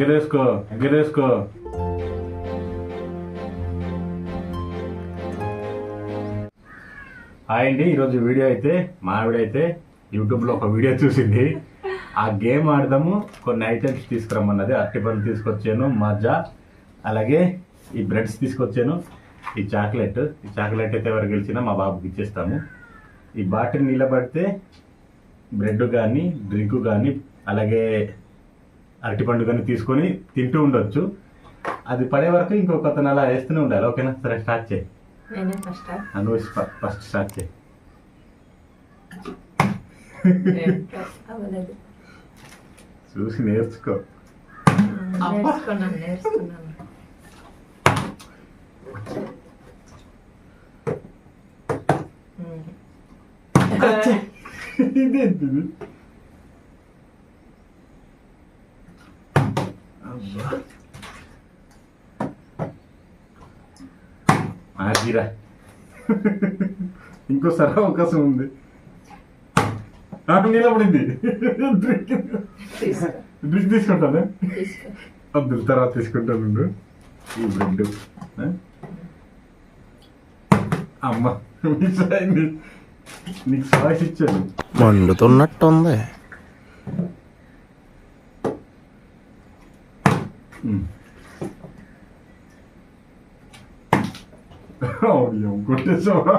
గిరేసుకో గిరేసుకో hi అండి ఈరోజు video అయితే మా ఆవిడ అయితే యూట్యూబ్లో ఒక వీడియో చూసింది. ఆ గేమ్ ఆడదాము కొన్ని ఐటమ్స్ తీసుకురమ్మన్నది. అరటిపళ్ళు తీసుకొచ్చాను మజ్జా అలాగే ఈ బ్రెడ్స్ తీసుకొచ్చాను ఈ చాక్లెట్. ఈ చాక్లెట్ అయితే ఎవరు గెలిచినా మా బాబుకి ఇచ్చేస్తాము. ఈ బాటిల్ నిలబడితే బ్రెడ్ కానీ డ్రింక్ కానీ అలాగే అరటిపండు కానీ తీసుకొని తింటూ ఉండొచ్చు. అది పడే వరకు ఇంకొక అతను అలా వేస్తూనే ఉండాలి. ఓకేనా? సరే స్టార్ట్ చేయి. నేనే ఫస్ట్ నువ్వు స్టార్ట్ చేయి. చూసి నేర్చుకో. ఇదేంటిది అబ్బా. ఆగిరా ఇంకోసారి అవకాశం ఉంది. ఆ, నిలబడింది డ్రింక్. డ్రింక్ తీసుకుంటాను? తీసుకో అబ్దుల్ తర్వాత తీసుకుంటాను. ఈ బ్రెడ్? అమ్మ మిస్ అయింది నీకు సాయిస్ ఇచ్చాను. మండుతున్నట్టుంది. అవును కొట్టేసావా.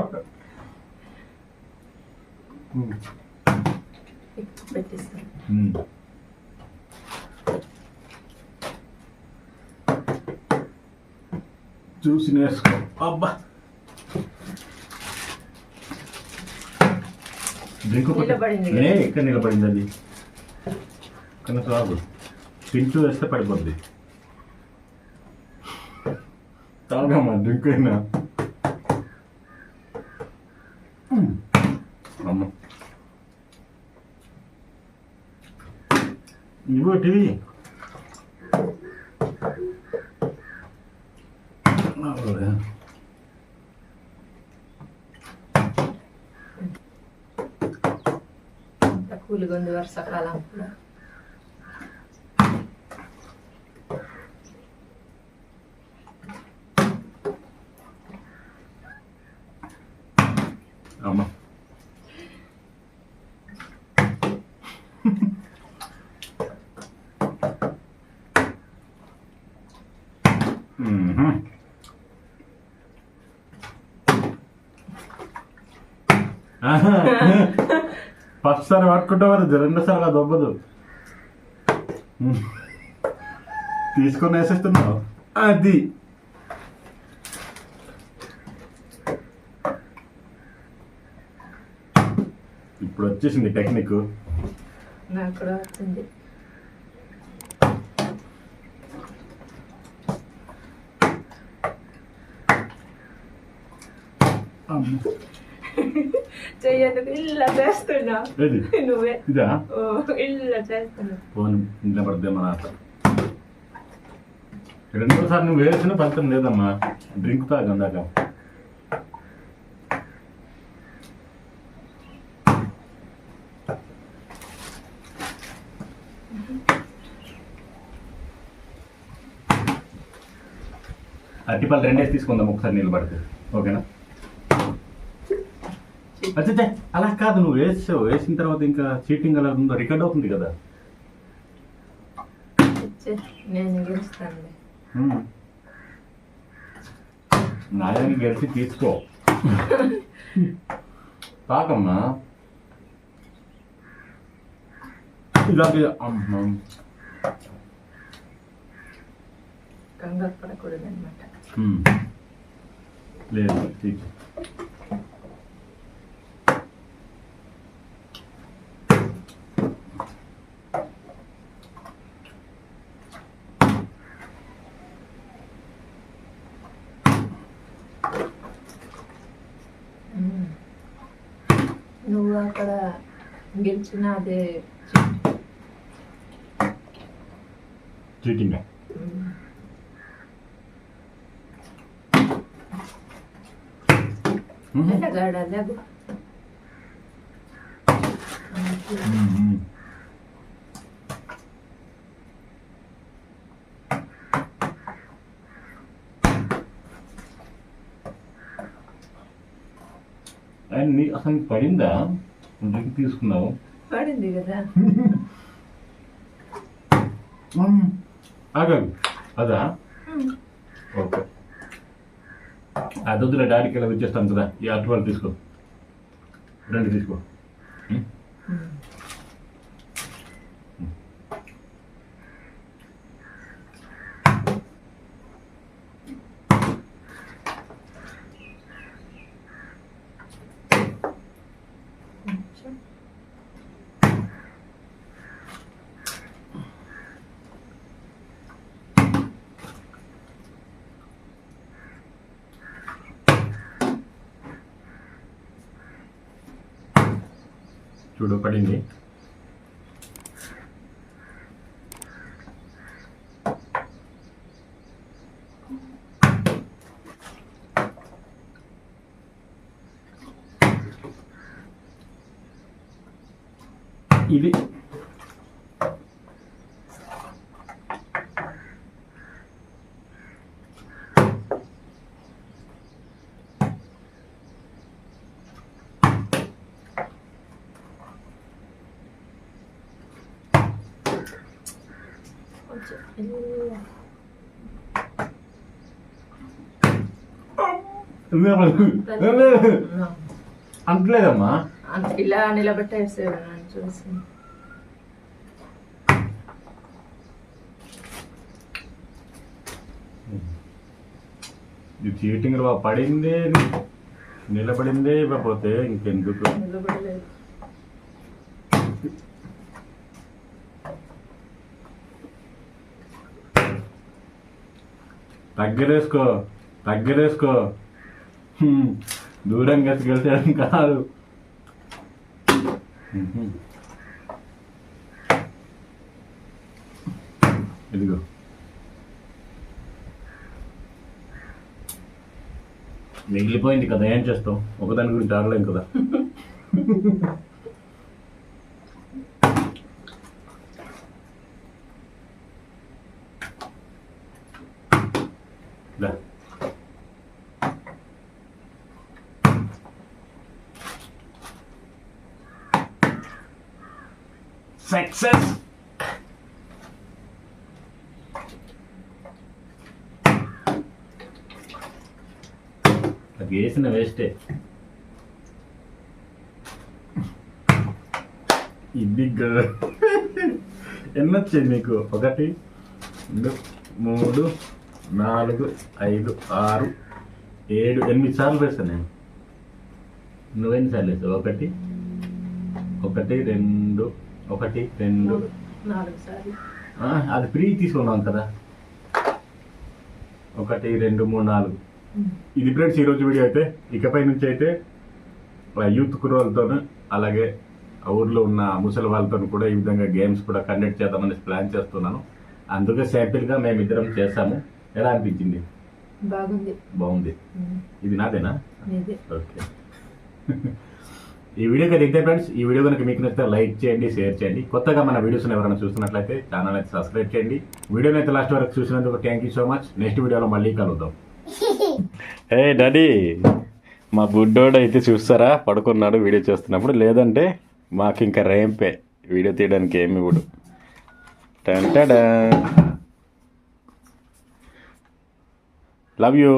చూసి నేర్చుకో అబ్బా ఇక్కడ నిలబడింది అది కనుక రాదు తింటూ వేస్తే పడిపోద్ది తాగమ్మా డ్రింక్ అయినా ఇంకోటి అంత కూలిగా ఉంది వర్షాకాలం. కూడా ఫస్ట్ సారి పట్టుకుంటావు అది రెండు సార్లు అది దొబ్బదు. మ్మ్. తీసుకొని వేసేస్తున్నావు? అది. ఇప్పుడు వచ్చేసింది టెక్నిక్. నాకు కూడా వచ్చింది చెయ్యను ఇలా చేస్తున్నా నువ్వే ఇదా ఇలా చేస్తున్నా ఫోన్ ఇంట్లో పడితే మన రెండోసారి నువ్వు వేసిన ఫలితం లేదమ్మా డ్రింక్ తాగందాక అరటిపళ్ళు రెండేసి తీసుకుందాం ఒకసారి నిలబడితే ఓకేనా అచ్చే అలా కాదు నువ్వు వేసావు వేసిన తర్వాత ఇంకా చీటింగ్ అలా ఉందో రికార్డ్ అవుతుంది కదా. నేను. నాయని గెలిచి తీసుకో. తాకమ్మా. ఇలాగే అమ్మ. కంగారు పడకూడదు అనమాట. లేదు తీసుకో నువ్వు అక్కడ గెలిచిన అదే చీటింగ్ ఎలాగాడ లేవు కానీ నీ అసలు నీకు పడిందా డ్రింక్ తీసుకున్నావు. పడింది కదా. ఆగాగు అదా. ఓకే. అది వద్దులే డాడీకి ఇలా వచ్చేస్తాను కదా. ఈ అటు వాళ్ళు తీసుకో. రెండు తీసుకో. చూడు పడింది. ఇది అంటలేదమ్మా. ఇలా నిలబెట్టేసేవాడు నన్ను చూసి ఇది రా పడిందే నిలబడిందే ఇవ్వకపోతే ఇంకెందుకు? నిలబడలేదు. దగ్గరేసుకో దగ్గరేసుకో దూరం దూరంగా గెలిచడం కాదు. ఇదిగో. మిగిలిపోయింది కదా ఏం చేస్తాం? ఒకదాని గురించి ఆడలేం కదా. సక్సెస్ అది వేసిన వేస్టే. ఇది ఎన్నొచ్చాయి ఎన్ని నీకు ఒకటి రెండు మూడు నాలుగు ఐదు ఆరు ఏడు ఎనిమిది సార్లు వేస్తాను నేను. నువ్వెన్ని సార్లు వేస్తావు? ఒకటి ఒకటి రెండు ఒకటి రెండు. అది ఫ్రీ తీసుకున్నాం కదా. ఒకటి రెండు మూడు నాలుగు. ఇది ఫ్రెండ్స్ ఈరోజు వీడియో అయితే ఇకపై నుంచి అయితే యూత్ కుర్రోళ్ళతోనూ అలాగే ఊర్లో ఉన్న ముసలి వాళ్ళతో కూడా ఈ విధంగా గేమ్స్ కూడా కండక్ట్ చేద్దామని ప్లాన్ చేస్తున్నాను. అందుకే శాంపిల్గా మేమిద్దరం చేసాము. ఎలా అనిపించింది? బాగుంది. బాగుంది. ఇది నాదేనా? నీదే ఓకే. ఈ వీడియో కనుక అయితే ఫ్రెండ్స్ ఈ వీడియో కనుక మీకు నచ్చితే లైక్ చేయండి షేర్ చేయండి. కొత్తగా మన వీడియోస్ ఎవరైనా చూస్తున్నట్లయితే ఛానల్ అయితే సబ్స్క్రైబ్ చేయండి. వీడియోని అయితే లాస్ట్ వరకు చూసినందుకు thank you so much next వీడియోలో మళ్ళీ కలుద్దాం. ఏ డాడీ మా బుడ్డోడు అయితే చూస్తారా? పడుకున్నాడు వీడియో చేస్తున్నప్పుడు. లేదంటే మాకు ఇంకా రేంపే. వీడియో తీయడానికి ఏమి ఇవ్వడు. టంటడా లవ్ యూ